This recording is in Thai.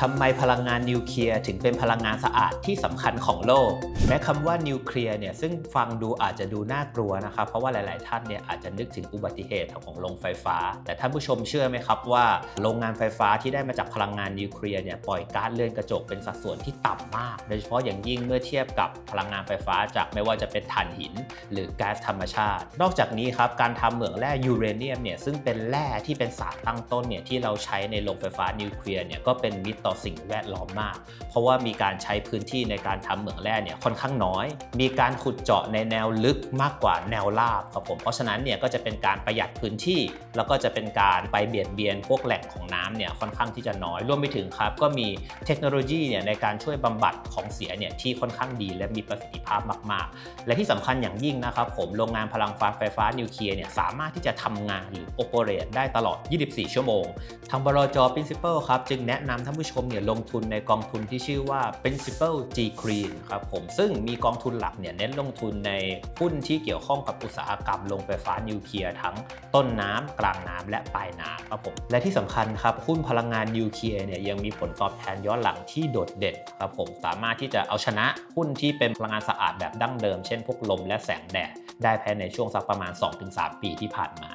ทำไมพลังงานนิวเคลียร์ถึงเป็นพลังงานสะอาดที่สำคัญของโลกแม้คำว่านิวเคลียร์เนี่ยซึ่งฟังดูอาจจะดูน่ากลัวนะครับ เพราะว่าหลาย ๆ ท่านเนี่ยอาจจะนึกถึงอุบัติเหตุของโรงไฟฟ้า แต่ท่านผู้ชมเชื่อไหมครับว่าโรงงานไฟฟ้าที่ได้มาจากพลังงานนิวเคลียร์เนี่ยปล่อยก๊าซเรือนกระจกเป็นสัดส่วนที่ต่ำมาก โดยเฉพาะอย่างยิ่งเมื่อเทียบกับพลังงานไฟฟ้าจากไม่ว่าจะเป็นถ่านหิน หรือก๊าซธรรมชาติ นอกจากนี้ครับการทำเหมืองแร่ยูเรเนียมเนี่ยซึ่งเป็นแร่ที่เป็นสารตั้งต้นเนี่ยที่เราใช้ในโรงไฟฟ้านิวเคลียร์เนี่ยก็เป็นมิตรต่อสิ่งแวดล้อมมาก เพราะว่ามีการใช้พื้นที่ในการทำเหมืองแร่เนี่ยค่อนข้างน้อย มีการขุดเจาะในแนวลึกมากกว่าแนวราบครับผมเพราะฉะนั้นเนี่ยก็จะเป็นการประหยัดพื้นที่ แล้วก็จะเป็นการไปเบียดเบียนพวกแหล่งของน้ำเนี่ยค่อนข้างที่จะน้อยรวมไปถึงครับ ก็มีเทคโนโลยีเนี่ยในการช่วยบำบัดของเสียเนี่ยที่ค่อนข้างดีและมีประสิทธิภาพมาก ๆ และที่สำคัญอย่างยิ่งนะครับผมโรงงานพลังฟ้าไฟฟ้านิวเคลียร์เนี่ยสามารถที่จะทำงานหรือโอเปเรตได้ตลอด 24 ชั่วโมง ทางบลจ Principal ครับจึงแนะนำท่านผู้ชมเนี่ยลงทุนในกองทุนที่ชื่อว่า Principal G Green ครับผมซึ่งมีกองทุนหลักเนี่ยเน้นลงทุนในหุ้นที่เกี่ยวข้องกับอุตสาหกรรมโรงไฟฟ้านิวเคลียร์ทั้งต้นน้ำกลางน้ำและปลายน้ำครับผมและที่สำคัญครับหุ้นพลังงานนิวเคลียร์เนี่ยยังมีผลตอบแทนย้อนหลังที่โดดเด่นครับผมสามารถที่จะเอาชนะหุ้นที่เป็นพลังงานสะอาดแบบดั้งเดิม เช่นพวกลมและแสงแดดได้ภายในช่วงสักประมาณ 2-3 ปีที่ผ่านมา